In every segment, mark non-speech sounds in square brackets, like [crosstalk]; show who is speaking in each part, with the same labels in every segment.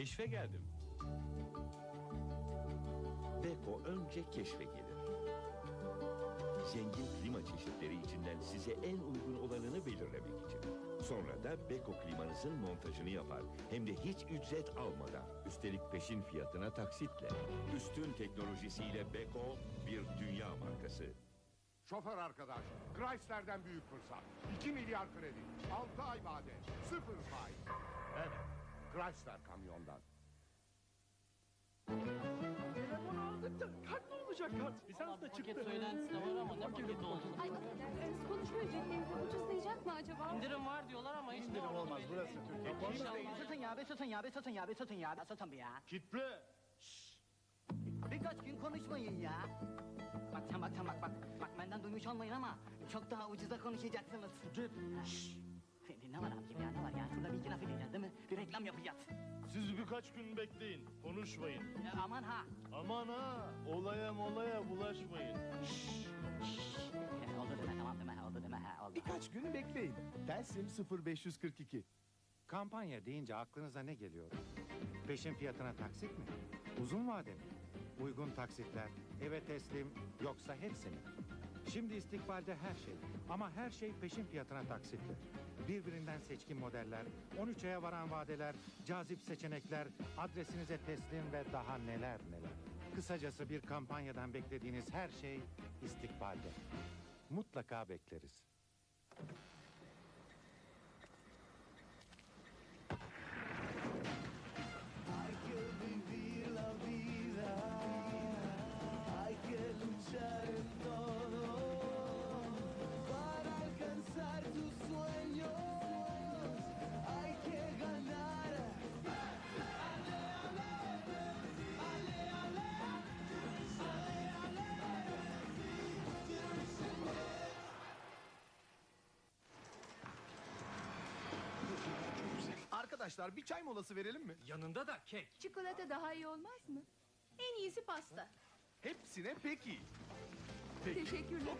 Speaker 1: Keşfe geldim.
Speaker 2: Beko önce keşfe gelir. Zengin klima çeşitleri içinden size en uygun olanını belirlemek için. Sonra da Beko klimanızın montajını yapar. Hem de hiç ücret almadan. Üstelik peşin fiyatına taksitle. Üstün teknolojisiyle Beko bir dünya markası.
Speaker 3: Şoför arkadaş, Chrysler'den büyük fırsat. 2 milyar kredi, 6 ay vade, sıfır faiz. Chrysler kamyondan.
Speaker 4: Kart ne olacak kart? Lisans da
Speaker 5: Paket
Speaker 4: çıktı.
Speaker 5: söylentisi de var ama ne paketi oldu?
Speaker 6: Ay affedersiniz konuşma ücretlerinizi ucuzlayacak mı acaba?
Speaker 5: İndirim var diyorlar ama hiç ne olduğunu
Speaker 4: olmaz,
Speaker 5: belli
Speaker 4: burası
Speaker 5: değil.
Speaker 4: Türkiye.
Speaker 5: İnşallah.
Speaker 7: Satın ya be satın ya be satın ya be satın ya be satın bir ya.
Speaker 4: Kitle.
Speaker 7: Birkaç gün konuşmayın ya. Bak sen bak sen bak bak. Bak benden duymuş olmayın ama çok daha ucuza konuşacaksınız.
Speaker 4: Git.
Speaker 7: Ne var abicim ya ne var ya? Şurada bir iki laf edeceğiz değil mi? Bir reklam yapacağız.
Speaker 4: Siz birkaç gün bekleyin. Konuşmayın.
Speaker 7: Ya aman ha.
Speaker 4: Aman ha. Olaya molaya bulaşmayın.
Speaker 7: Ya, oldu deme tamam deme oldu deme ha oldu.
Speaker 8: Birkaç gün bekleyin. Telsim 0542.
Speaker 9: Kampanya deyince aklınıza ne geliyor? Peşin fiyatına taksit mi? Uzun vade mi? Uygun taksitler, eve teslim yoksa hepsi mi? Şimdi istikbalde her şey ama her şey peşin fiyatına taksitle. Birbirinden seçkin modeller, 13 aya varan vadeler, cazip seçenekler, adresinize teslim ve daha neler neler. Kısacası bir kampanyadan beklediğiniz her şey istikbalde. Mutlaka bekleriz.
Speaker 8: Arkadaşlar bir çay molası verelim mi?
Speaker 4: Yanında da kek.
Speaker 6: Çikolata daha iyi olmaz mı? En iyisi pasta.
Speaker 8: Hepsine peki.
Speaker 6: Teşekkürler.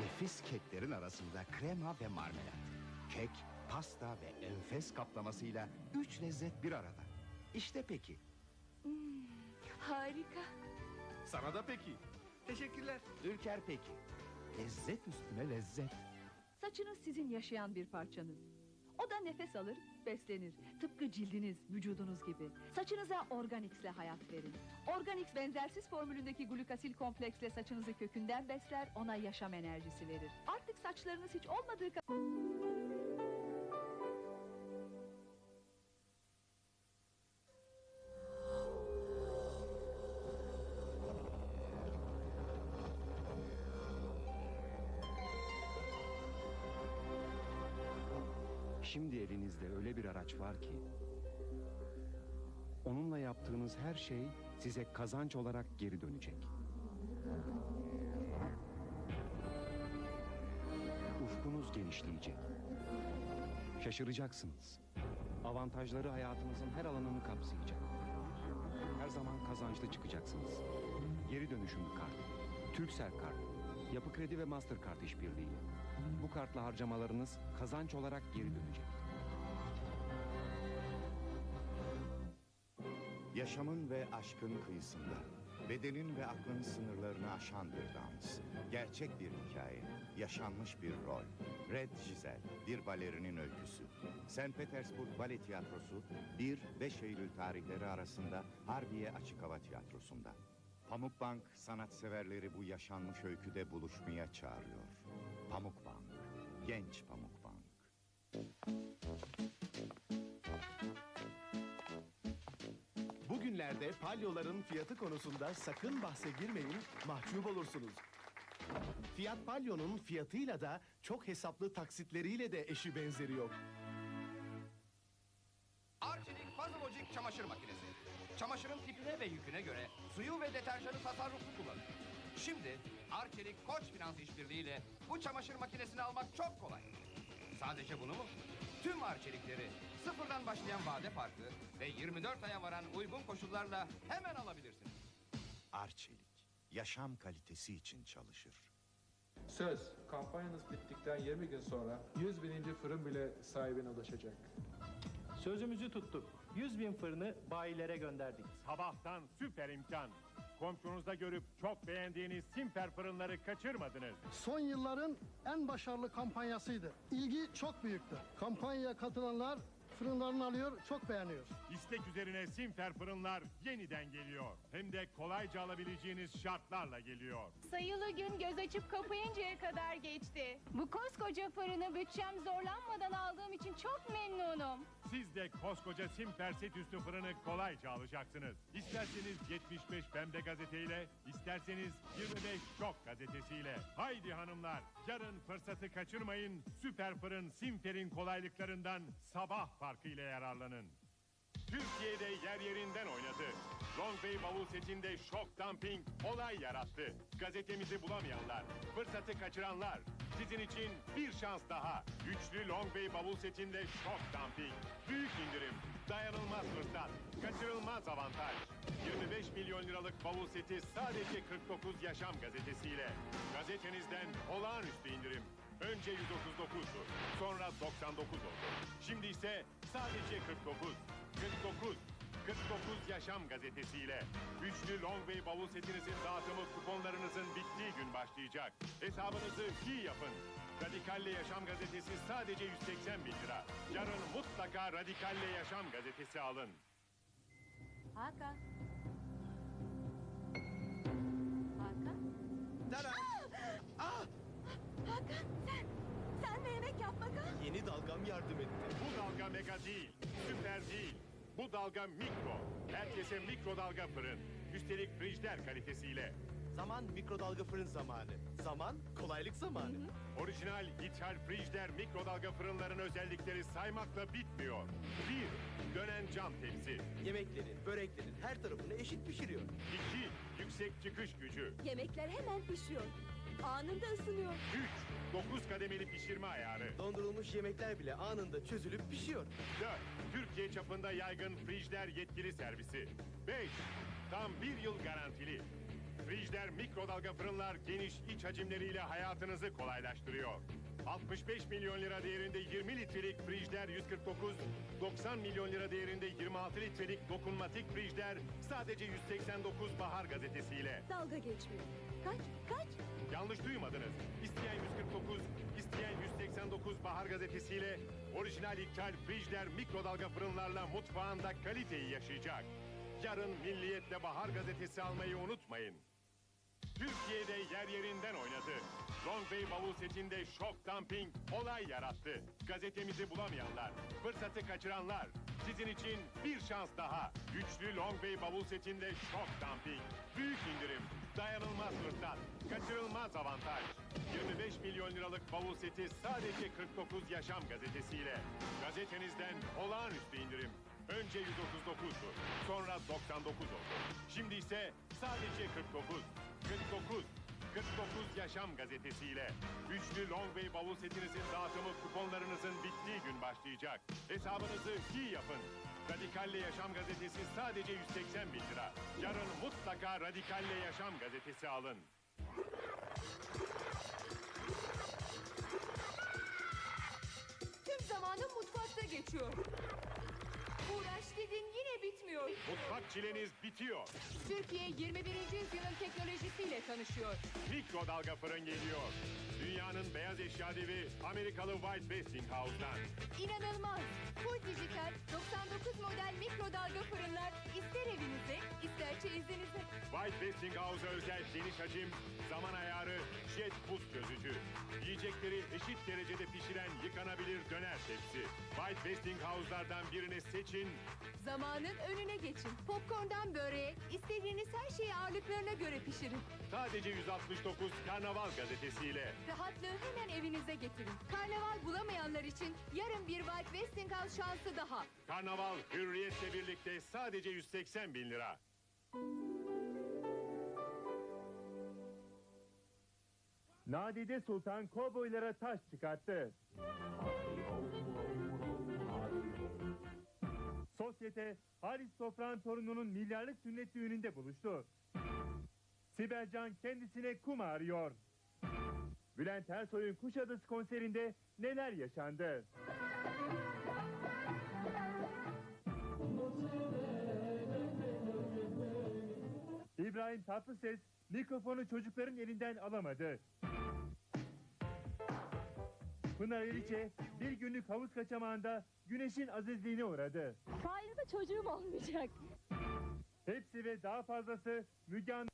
Speaker 10: Nefis keklerin arasında krema ve marmelat. Kek, pasta ve enfes kaplamasıyla üç lezzet bir arada. İşte peki.
Speaker 6: Harika.
Speaker 8: Sana da peki. Teşekkürler.
Speaker 10: Ülker peki. Lezzet üstüne lezzet.
Speaker 11: Saçınız sizin yaşayan bir parçanız. O da nefes alır, beslenir. Tıpkı cildiniz, vücudunuz gibi. Saçınıza Organix'le hayat verin. Organix benzersiz formülündeki glukasil kompleksle saçınızı kökünden besler, ona yaşam enerjisi verir. Artık saçlarınız hiç olmadığı kadar...
Speaker 10: Şimdi elinizde öyle bir araç var ki... ...onunla yaptığınız her şey size kazanç olarak geri dönecek. Ufkunuz genişleyecek. Şaşıracaksınız. Avantajları hayatınızın her alanını kapsayacak. Her zaman kazançlı çıkacaksınız. Geri dönüşüm kart, Türksel kart, Yapı Kredi ve Mastercard işbirliği. Bu kartla harcamalarınız kazanç olarak geri dönecek.
Speaker 12: Yaşamın ve aşkın kıyısında, bedenin ve aklın sınırlarını aşan bir dans. Gerçek bir hikaye, yaşanmış bir rol. Red Giselle, bir balerinin öyküsü. St. Petersburg Bale Tiyatrosu, 1-5 Eylül tarihleri arasında Harbiye Açık Hava Tiyatrosu'nda. Pamukbank sanatseverleri bu yaşanmış öyküde buluşmaya çağırıyor. Pamukbank, genç Pamukbank.
Speaker 8: Bugünlerde palyoların fiyatı konusunda sakın bahse girmeyin, mahcup olursunuz. Fiyat palyonun fiyatıyla da çok hesaplı taksitleriyle de eşi benzeri yok.
Speaker 13: Arçelik Fazılocik çamaşır makinesi. Çamaşırın tipine ve yüküne göre suyu ve deterjanı tasarruflu kullanır. Şimdi Arçelik Koç Finans işbirliğiyle bu çamaşır makinesini almak çok kolay. Sadece bunu mu? Tüm Arçelikleri sıfırdan başlayan vade farkı ve 24 aya varan uygun koşullarla hemen alabilirsiniz.
Speaker 12: Arçelik, yaşam kalitesi için çalışır.
Speaker 14: Söz, kampanyanız bittikten 20 gün sonra 100 bininci fırın bile sahibine ulaşacak.
Speaker 4: Sözümüzü tuttuk. 100 bin fırını bayilere gönderdik.
Speaker 15: Sabahtan süper imkan. Komşunuzda görüp çok beğendiğiniz Simper fırınları kaçırmadınız.
Speaker 14: Son yılların en başarılı kampanyasıydı. İlgi çok büyüktü. Kampanyaya katılanlar fırınlarını alıyor, çok beğeniyor.
Speaker 15: İstek üzerine Simper fırınlar yeniden geliyor. Hem de kolayca alabileceğiniz şartlarla geliyor.
Speaker 6: Sayılı gün göz açıp kapayıncaya kadar geçti. Bu koskoca fırını bütçem zorlanmadan aldığım için çok memnunum.
Speaker 15: Siz de koskoca Simper set üstü fırını kolayca alacaksınız. İsterseniz 75 pembe gazeteyle, isterseniz 25 şok gazetesiyle. Haydi hanımlar, yarın fırsatı kaçırmayın. Süper fırın Simper'in kolaylıklarından sabah farkıyla yararlanın. Türkiye'de yer yerinden oynadı. Long Bay bavul setinde şok dumping olay yarattı. Gazetemizi bulamayanlar, fırsatı kaçıranlar. Sizin için bir şans daha. Üçlü Long Bay bavul setinde şok dumping. Büyük indirim, dayanılmaz fırsat, kaçırılmaz avantaj. 25 milyon liralık bavul seti sadece 49 Yaşam gazetesiyle. Gazetenizden olağanüstü indirim. Önce 139'du, sonra 99 oldu. Şimdi ise sadece 49. 49. 49 Yaşam gazetesiyle. Üçlü Long Bay bavul setinizin dağıtımı kuponlarınızın bittiği gün başlayacak. Hesabınızı iyi yapın. Radikalle Yaşam gazetesi sadece 180 bin lira. Yarın mutlaka Radikalle Yaşam gazetesi alın.
Speaker 6: Hakan.
Speaker 15: Yardım etti. Bu dalga mega değil, süper değil. Bu dalga mikro. Herkese mikrodalga fırın. Üstelik frijider kalitesiyle.
Speaker 4: Zaman mikrodalga fırın zamanı. Zaman kolaylık zamanı.
Speaker 15: Orijinal ithal frijider mikrodalga fırınların özellikleri saymakla bitmiyor. Bir, dönen cam tepsi.
Speaker 4: Yemeklerin, böreklerin her tarafını eşit pişiriyor.
Speaker 15: İki, yüksek çıkış gücü.
Speaker 6: Yemekler hemen pişiyor. Anında ısınıyor.
Speaker 15: Üç, dokuz kademeli pişirme ayarı.
Speaker 4: Dondurulmuş yemekler bile anında çözülüp pişiyor.
Speaker 15: 4. Türkiye çapında yaygın Frigider yetkili servisi. 5. Tam bir yıl garantili. Frigider mikrodalga fırınlar geniş iç hacimleriyle hayatınızı kolaylaştırıyor. 65 milyon lira değerinde 20 litrelik Frigider 149, 90 milyon lira değerinde 26 litrelik dokunmatik Frigider sadece 189 Bahar gazetesiyle.
Speaker 6: Dalga geçmiyor. Kaç, kaç?
Speaker 15: Yanlış duymadınız. İsteyen 149, isteyen 189 Bahar gazetesiyle orijinal ithal Frigider mikrodalga fırınlarla mutfağında kaliteyi yaşayacak. Yarın Milliyet'le Bahar gazetesi almayı unutmayın. Türkiye'de yer yerinden oynadı. Long Bay bavul setinde şok dumping olay yarattı. Gazetemizi bulamayanlar, fırsatı kaçıranlar. Sizin için bir şans daha. Üçlü Long Bay bavul setinde şok dumping. Büyük indirim, dayanılmaz fırsat, kaçırılmaz avantaj. 25 milyon liralık bavul seti sadece 49 Yaşam gazetesiyle. Gazetenizden olağanüstü indirim. Önce 139'du, sonra 99 oldu. Şimdi ise sadece 49. 49. 49 Yaşam gazetesiyle. Üçlü Long Bay bavul setinizin dağıtımı kuponlarınızın bittiği gün başlayacak. Hesabınızı iyi yapın. Radikalle Yaşam gazetesi sadece 180 bin lira. Yarın mutlaka Radikalle Yaşam gazetesi alın.
Speaker 6: Tüm zamanım mutfakta geçiyor. Uğraş dedin yine bitmiyor.
Speaker 15: Mutfak çileniz bitiyor.
Speaker 6: Türkiye 21. yüzyılın teknolojisiyle tanışıyor.
Speaker 15: Mikrodalga fırın geliyor. Dünyanın beyaz eşya devi Amerikalı White Westinghouse'dan.
Speaker 6: İnanılmaz. Full dijital 99 model mikrodalga fırınlar ister evinize ister çeyizinize.
Speaker 15: White Westinghouse'a özel geniş hacim, zaman ayarı, jet buz çözücü. Yiyecekleri eşit derecede pişiren yıkanabilir döner tepsi. White Westinghouse'lardan birini seçin.
Speaker 6: Zamanın önüne geçin. Popcorn'dan böreğe istediğiniz her şeyi ağırlıklarına göre pişirin.
Speaker 15: Sadece 169 Karnaval gazetesiyle.
Speaker 6: Rahatlığı hemen evinize getirin. Karnaval bulamayanlar için yarın bir White Westinghouse şansı daha.
Speaker 15: Karnaval hürriyetle birlikte sadece 180 bin lira. Nadide Sultan kovboylara taş çıkarttı. Sosyete Halis Toprağın torununun milyarlık sünnet düğününde buluştu. Sibelcan kendisine kum arıyor. Bülent Ersoy'un Kuşadası konserinde neler yaşandı? İbrahim Tatlıses mikrofonu çocukların elinden alamadı. Pınar Eriçe bir günlük havuz kaçamağında güneşin azizliğine uğradı.
Speaker 6: Sayenizde çocuğum olmayacak.
Speaker 15: Hepsi ve daha fazlası Müge Anlı...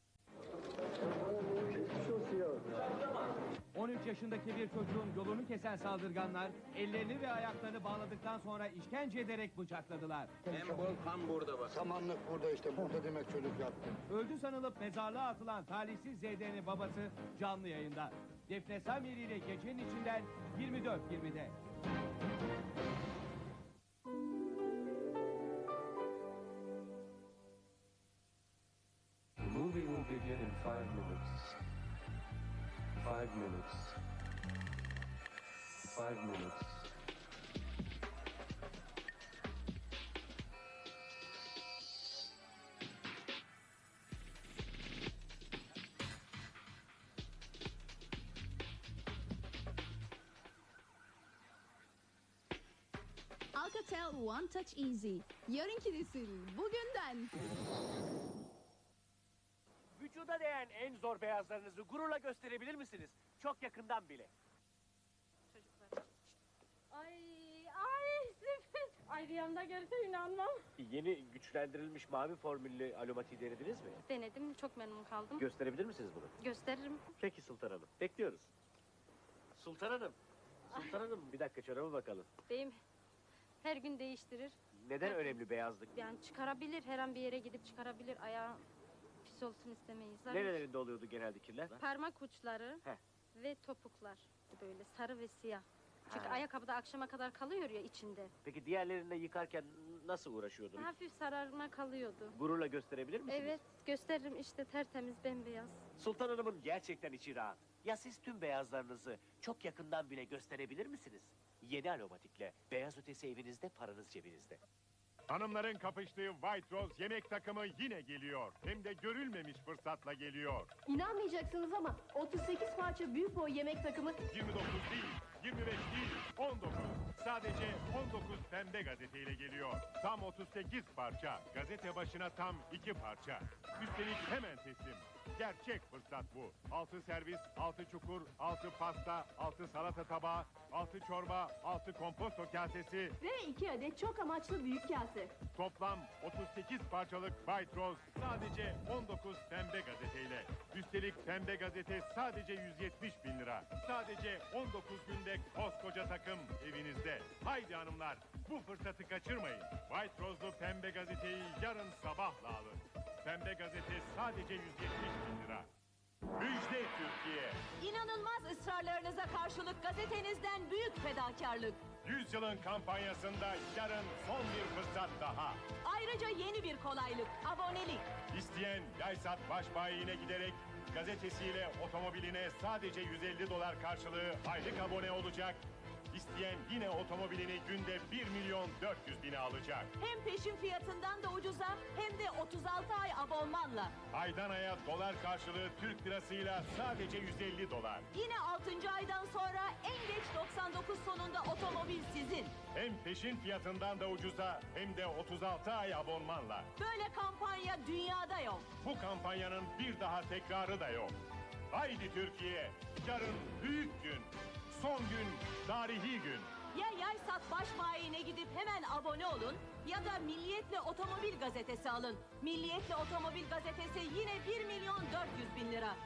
Speaker 16: 13 yaşındaki bir çocuğun yolunu kesen saldırganlar ellerini ve ayaklarını bağladıktan sonra işkence ederek bıçakladılar.
Speaker 17: En bol kan burada bak. Samanlık burada işte. Burada demek çocuk yaptı.
Speaker 16: Öldü sanılıp mezarlığa atılan talihsiz Zeyde'nin babası canlı yayında. Defne Samiri ile gecenin içinden 24-20'de.
Speaker 10: The movie will begin in five minutes. Five minutes. Five minutes.
Speaker 18: Alcatel One Touch Easy. Yarınki nesil bugünden.
Speaker 19: Değen en zor beyazlarınızı gururla gösterebilir misiniz? Çok yakından bile.
Speaker 6: Ay ay Sifet. [laughs] Ay rüyamda görse inanmam.
Speaker 19: Yeni güçlendirilmiş mavi formüllü alomati denediniz mi?
Speaker 20: Denedim, çok memnun kaldım.
Speaker 19: Gösterebilir misiniz bunu?
Speaker 20: Gösteririm.
Speaker 19: Peki Sultan Hanım. Bekliyoruz. Sultan Hanım. Sultan Hanım bir dakika çoraba bakalım.
Speaker 20: Beyim her gün değiştirir.
Speaker 19: Neden önemli beyazlık?
Speaker 20: Yani çıkarabilir, her an bir yere gidip çıkarabilir. Ayağı pis olsun istemeyiz. Zaten
Speaker 19: Nerelerinde oluyordu genelde kirler?
Speaker 20: Parmak uçları
Speaker 19: Heh.
Speaker 20: ve topuklar. Böyle sarı ve siyah. Çünkü
Speaker 19: Ha.
Speaker 20: ayakkabıda akşama kadar kalıyor ya içinde.
Speaker 19: Peki diğerlerinde yıkarken nasıl uğraşıyordunuz?
Speaker 20: Hafif sararma kalıyordu.
Speaker 19: Gururla gösterebilir misiniz?
Speaker 20: Evet, gösteririm işte tertemiz bembeyaz.
Speaker 19: Sultan Hanım'ın gerçekten içi rahat. Ya siz tüm beyazlarınızı çok yakından bile gösterebilir misiniz? Yeni aromatikle beyaz ötesi evinizde paranız cebinizde.
Speaker 1: Hanımların kapıştığı White Rose yemek takımı yine geliyor. Hem de görülmemiş fırsatla geliyor.
Speaker 21: İnanmayacaksınız ama 38 parça büyük boy yemek takımı
Speaker 1: 29 değil, 25 değil, 19. Sadece 19 pembe gazeteyle geliyor. Tam 38 parça. Gazete başına tam 2 parça. Üstelik hemen teslim. Gerçek fırsat bu. 6 servis, 6 çukur, 6 pasta, 6 salata tabağı, 6 çorba, 6 komposto kasesi,
Speaker 21: ve 2 adet çok amaçlı büyük kase.
Speaker 1: Toplam 38 parçalık White Rose sadece 19 pembe gazeteyle. Üstelik pembe gazete sadece 170 bin lira. Sadece 19 günde koskoca takım evinizde. Haydi hanımlar bu fırsatı kaçırmayın. White Rose'lu pembe gazeteyi yarın sabahla alın. Pembe gazete sadece 170 bin lira. Müjde Türkiye.
Speaker 22: İnanılmaz ısrarlarınıza karşılık gazetenizden büyük fedakarlık.
Speaker 1: 100 yılın kampanyasında yarın son bir fırsat daha.
Speaker 22: Ayrıca yeni bir kolaylık, abonelik.
Speaker 1: İsteyen Yaysat Başbayi'ne giderek gazetesiyle otomobiline sadece 150 dolar karşılığı aylık abone olacak. İsteyen yine otomobilini günde 1 milyon 400 bine alacak.
Speaker 22: Hem peşin fiyatından da ucuza hem de 36 ay abonmanla.
Speaker 1: Aydan aya dolar karşılığı Türk lirasıyla sadece 150 dolar.
Speaker 22: Yine 6. aydan sonra en geç 99 sonunda otomobil sizin.
Speaker 1: Hem peşin fiyatından da ucuza hem de 36 ay abonmanla.
Speaker 22: Böyle kampanya dünyada yok.
Speaker 1: Bu kampanyanın bir daha tekrarı da yok. Haydi Türkiye, yarın büyük gün, son gün, tarihi gün.
Speaker 22: Ya Yaysat baş bayine gidip hemen abone olun ya da Milliyet'le Otomobil Gazetesi alın. Milliyet'le Otomobil Gazetesi yine 1 milyon 400 bin lira.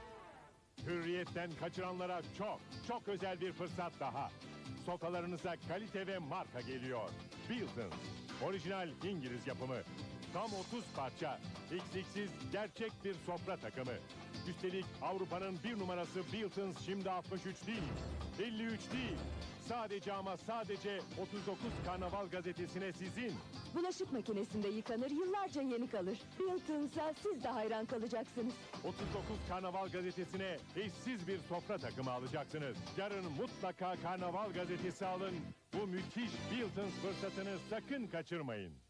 Speaker 1: Hürriyetten kaçıranlara çok, çok özel bir fırsat daha. Sofralarınıza kalite ve marka geliyor. Biltons, orijinal İngiliz yapımı. Tam 30 parça, eksiksiz gerçek bir sofra takımı. Üstelik Avrupa'nın bir numarası Biltons şimdi 63 değil, 53 değil. Sadece ama sadece 39 Karnaval gazetesine sizin.
Speaker 23: Bulaşık makinesinde yıkanır, yıllarca yeni kalır. Bilton'sa siz de hayran kalacaksınız.
Speaker 1: 39 Karnaval gazetesine eşsiz bir sofra takımı alacaksınız. Yarın mutlaka Karnaval gazetesi alın. Bu müthiş Biltons fırsatını sakın kaçırmayın.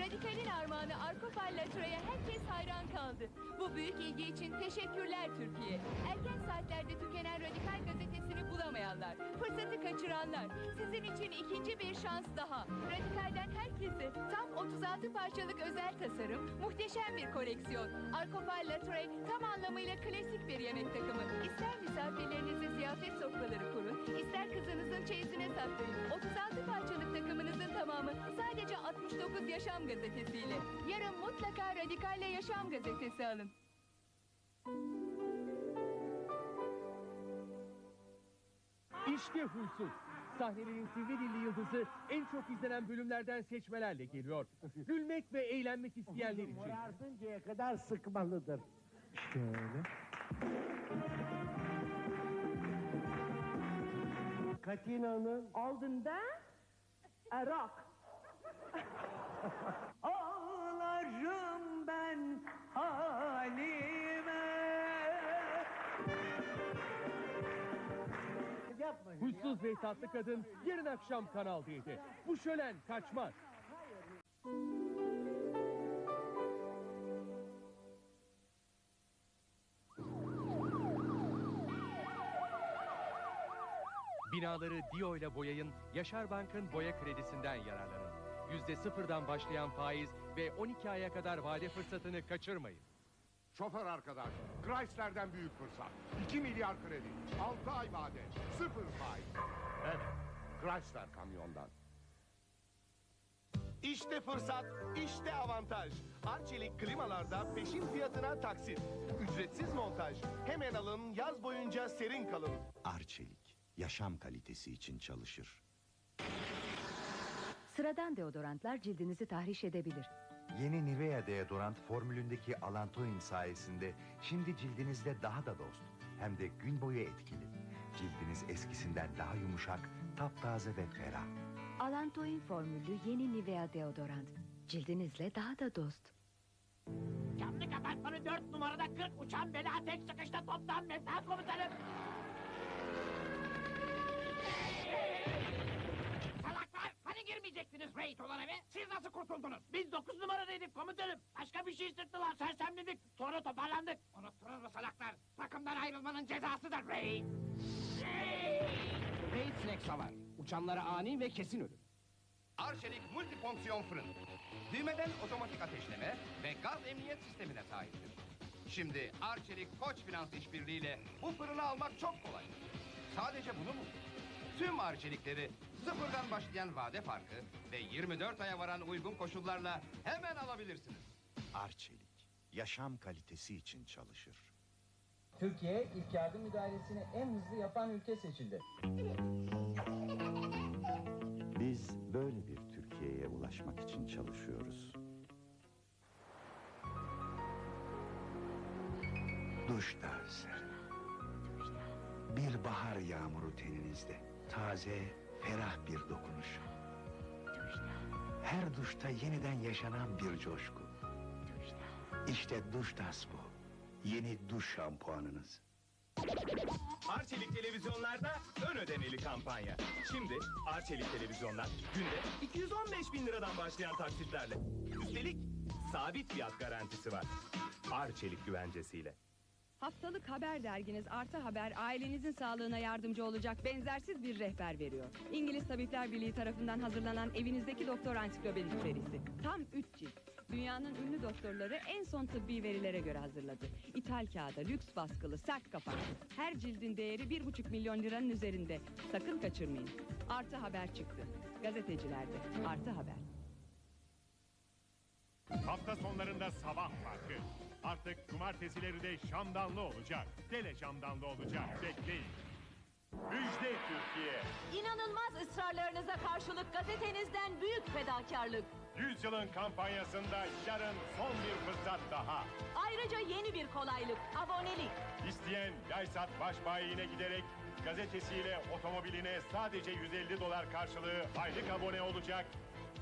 Speaker 6: Radikal'in armağanı Arkopal Latra'ya herkes hayran kaldı. Bu büyük ilgi için teşekkürler Türkiye. Erken saatlerde tükenen Radikal gazetesini bulamayanlar, fırsatı kaçıranlar. Sizin için ikinci bir şans daha. Radikal'den herkese tam 36 parçalık özel tasarım, muhteşem bir koleksiyon. Arkopal Latre tam anlamıyla klasik bir yemek takımı. İster misafirlerinize ziyafet sofraları kurun, ister kızınızın çeyizine saklayın. 36 parçalık takımınızın tamamı sadece 69 Yaşam gazetesiyle. Yarın mutlaka Radikal'le Yaşam gazetesi alın.
Speaker 16: İşte Huysuz. Sahnelerin sivri dilli yıldızı en çok izlenen bölümlerden seçmelerle geliyor. Gülmek ve eğlenmek isteyenler için.
Speaker 24: Varsıncaya kadar sıkmalıdır. Şöyle. Katina'nın
Speaker 22: Aldığında Irak.
Speaker 24: Ağlarım ben halime. Yapmayın.
Speaker 16: Huysuz ve tatlı kadın yarın akşam Kanal D'de. Bu şölen kaçmaz. Binaları Dio ile boyayın, Yaşar Bank'ın boya kredisinden yararlanın. Yüzde sıfırdan başlayan faiz ve 12 aya kadar vade fırsatını kaçırmayın.
Speaker 25: Şoför arkadaş, Chrysler'den büyük fırsat. 2 milyar kredi, 6 ay vade, sıfır faiz. Evet, Chrysler kamyondan.
Speaker 4: İşte fırsat, işte avantaj. Arçelik klimalarda peşin fiyatına taksit. Ücretsiz montaj. Hemen alın, yaz boyunca serin kalın.
Speaker 12: Arçelik, yaşam kalitesi için çalışır.
Speaker 23: Sıradan deodorantlar cildinizi tahriş edebilir.
Speaker 26: Yeni Nivea deodorant formülündeki Alantoin sayesinde şimdi cildinizde daha da dost. Hem de gün boyu etkili. Cildiniz eskisinden daha yumuşak, taptaze ve ferah.
Speaker 23: Alantoin formüllü yeni Nivea deodorant. Cildinizle daha da dost.
Speaker 24: Camlık apartmanı 4 numarada 40 uçan bela tek sıkışta toptan mefta komutanım. Girmeyecektiniz raid olan eve? Siz nasıl kurtuldunuz? Biz 9 numaradaydık komutanım. Başka bir şey sırttılar sersemledik. Sonra toparlandık. Unuttunuz mu salaklar? Takımdan ayrılmanın cezası da raid.
Speaker 13: Raid Flex Savar. Uçanlara ani ve kesin ölüm. Arçelik multifonksiyon fırın. Düğmeden otomatik ateşleme ve gaz emniyet sistemine sahiptir. Şimdi Arçelik Koç Finans işbirliğiyle bu fırını almak çok kolay. Sadece bunu mu? Tüm Arçelikleri sıfırdan başlayan vade farkı ve 24 aya varan uygun koşullarla hemen alabilirsiniz.
Speaker 12: Arçelik, yaşam kalitesi için çalışır.
Speaker 27: Türkiye ilk yardım müdahalesini en hızlı yapan ülke seçildi.
Speaker 26: Biz böyle bir Türkiye'ye ulaşmak için çalışıyoruz.
Speaker 28: Duşta serin. Bir bahar yağmuru teninizde. Taze, ferah bir dokunuş. Her duşta yeniden yaşanan bir coşku. İşte Duştas bu. Yeni duş şampuanınız.
Speaker 29: Arçelik televizyonlarda ön ödemeli kampanya. Şimdi Arçelik televizyonlar günde 215 bin liradan başlayan taksitlerle. Üstelik sabit fiyat garantisi var. Arçelik güvencesiyle.
Speaker 30: Haftalık haber derginiz Artı Haber ailenizin sağlığına yardımcı olacak benzersiz bir rehber veriyor. İngiliz Tabipler Birliği tarafından hazırlanan evinizdeki doktor ansiklopedik serisi. Tam 3 cilt. Dünyanın ünlü doktorları en son tıbbi verilere göre hazırladı. İthal kağıda, lüks baskılı, sert kapaklı. Her cildin değeri 1,5 milyon liranın üzerinde. Sakın kaçırmayın. Artı Haber çıktı. Gazetecilerde Artı Haber.
Speaker 1: Hafta sonlarında sabah farkı. Artık cumartesileri de şamdanlı olacak. Tele şamdanlı olacak. Bekleyin. Müjde Türkiye.
Speaker 22: İnanılmaz ısrarlarınıza karşılık gazetenizden büyük fedakarlık.
Speaker 1: Yüzyılın kampanyasında yarın son bir fırsat daha.
Speaker 22: Ayrıca yeni bir kolaylık, abonelik.
Speaker 1: İsteyen Laysat baş bayine giderek gazetesiyle otomobiline sadece 150 dolar karşılığı aylık abone olacak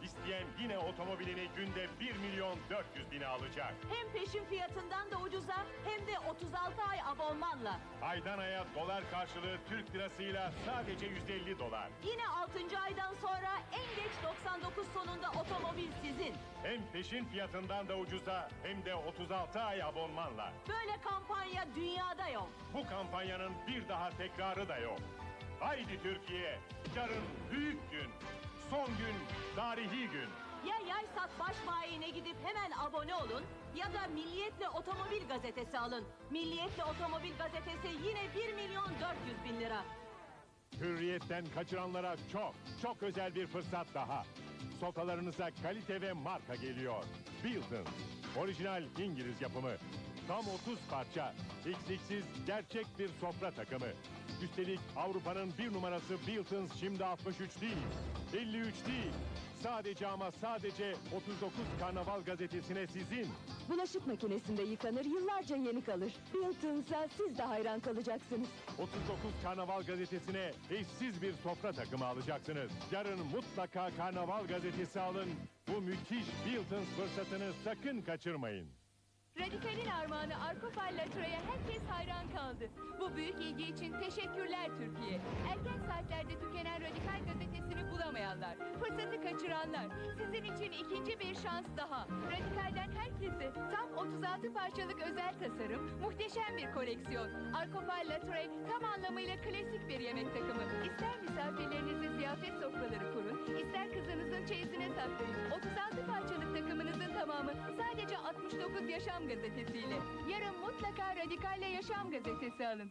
Speaker 1: İsteyen yine otomobilini günde 1 milyon 400 bine alacak.
Speaker 22: Hem peşin fiyatından da ucuza hem de 36 ay abonmanla.
Speaker 1: Aydan aya dolar karşılığı Türk lirasıyla sadece 150 dolar.
Speaker 22: Yine 6. aydan sonra en geç 99 sonunda otomobil sizin.
Speaker 1: Hem peşin fiyatından da ucuza hem de 36 ay abonmanla.
Speaker 22: Böyle kampanya dünyada yok.
Speaker 1: Bu kampanyanın bir daha tekrarı da yok. Haydi Türkiye, yarın büyük gün, son gün, tarihi gün.
Speaker 22: Ya Yaysat baş bayine gidip hemen abone olun ya da Milliyet'le Otomobil gazetesi alın. Milliyet'le Otomobil gazetesi yine 1 milyon 400 bin lira.
Speaker 1: Hürriyetten kaçıranlara çok, çok özel bir fırsat daha. Sofralarınıza kalite ve marka geliyor. Bilton, orijinal İngiliz yapımı. Tam 30 parça, eksiksiz gerçek bir sofra takımı. Üstelik Avrupa'nın bir numarası Biltons şimdi 63 değil, 53 değil. Sadece ama sadece 39 Karnaval gazetesine sizin.
Speaker 23: Bulaşık makinesinde yıkanır, yıllarca yeni kalır. Bilton'sa siz de hayran kalacaksınız.
Speaker 1: 39 Karnaval gazetesine eşsiz bir sofra takımı alacaksınız. Yarın mutlaka Karnaval gazetesi alın. Bu müthiş Biltons fırsatını sakın kaçırmayın.
Speaker 6: Radikal'in armağanı Arkofal Latura'ya herkes hayran kaldı. Bu büyük ilgi için teşekkürler Türkiye. Erken saatlerde tükenen Radikal gazetesini bulamayanlar, fırsatı kaçıranlar. Sizin için ikinci bir şans daha. Radikal'den herkese tam 36 parçalık özel tasarım, muhteşem bir koleksiyon. Arkofal Latura tam anlamıyla klasik bir yemek takımı. İster misafirlerinize ziyafet sofraları kurun, ister kızınızın çeyizine saklayın. 36 parçalık takımınızın tamamı sadece 69 Gazetesiyle. Yarın mutlaka Radikal'le Yaşam gazetesi alın.